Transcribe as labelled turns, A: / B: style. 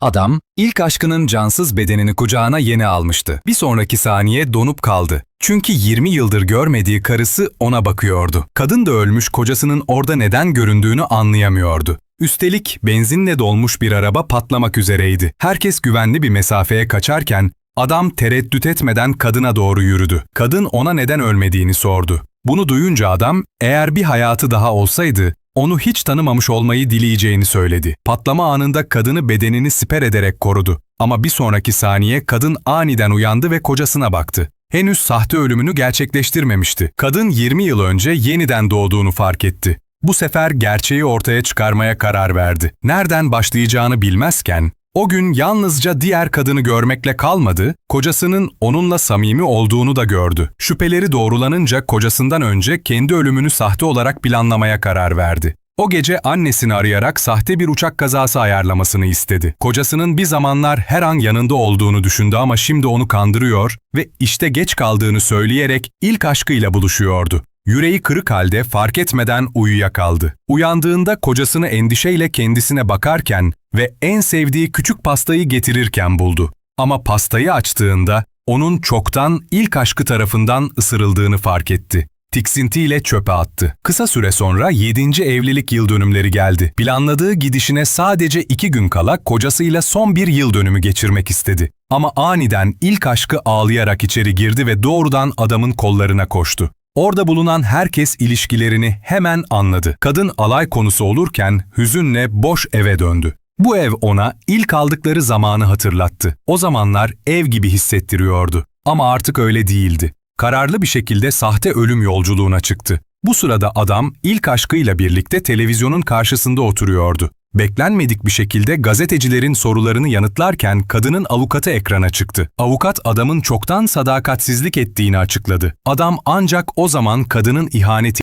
A: Adam, ilk aşkının cansız bedenini kucağına yeni almıştı. Bir sonraki saniye donup kaldı. Çünkü 20 yıldır görmediği karısı ona bakıyordu. Kadın da ölmüş kocasının orada neden göründüğünü anlayamıyordu. Üstelik benzinle dolmuş bir araba patlamak üzereydi. Herkes güvenli bir mesafeye kaçarken adam tereddüt etmeden kadına doğru yürüdü. Kadın ona neden ölmediğini sordu. Bunu duyunca adam eğer bir hayatı daha olsaydı onu hiç tanımamış olmayı dileyeceğini söyledi. Patlama anında kadını bedenini siper ederek korudu. Ama bir sonraki saniye kadın aniden uyandı ve kocasına baktı. Henüz sahte ölümünü gerçekleştirmemişti. Kadın 20 yıl önce yeniden doğduğunu fark etti. Bu sefer gerçeği ortaya çıkarmaya karar verdi. Nereden başlayacağını bilmezken, o gün yalnızca diğer kadını görmekle kalmadı, kocasının onunla samimi olduğunu da gördü. Şüpheleri doğrulanınca kocasından önce kendi ölümünü sahte olarak planlamaya karar verdi. O gece annesini arayarak sahte bir uçak kazası ayarlamasını istedi. Kocasının bir zamanlar her an yanında olduğunu düşündü ama şimdi onu kandırıyor ve işte geç kaldığını söyleyerek ilk aşkıyla buluşuyordu. Yüreği kırık halde fark etmeden uyuyakaldı. Uyandığında kocasını endişeyle kendisine bakarken ve en sevdiği küçük pastayı getirirken buldu. Ama pastayı açtığında onun çoktan ilk aşkı tarafından ısırıldığını fark etti. Tiksintiyle çöpe attı. Kısa süre sonra 7. evlilik yıl dönümleri geldi. Planladığı gidişine sadece iki gün kala kocasıyla son bir yıl dönümü geçirmek istedi. Ama aniden ilk aşkı ağlayarak içeri girdi ve doğrudan adamın kollarına koştu. Orada bulunan herkes ilişkilerini hemen anladı. Kadın alay konusu olurken hüzünle boş eve döndü. Bu ev ona ilk aldıkları zamanı hatırlattı. O zamanlar ev gibi hissettiriyordu. Ama artık öyle değildi. Kararlı bir şekilde sahte ölüm yolculuğuna çıktı. Bu sırada adam ilk aşkıyla birlikte televizyonun karşısında oturuyordu. Beklenmedik bir şekilde gazetecilerin sorularını yanıtlarken kadının avukatı ekrana çıktı. Avukat adamın çoktan sadakatsizlik ettiğini açıkladı. Adam ancak o zaman kadının ihaneti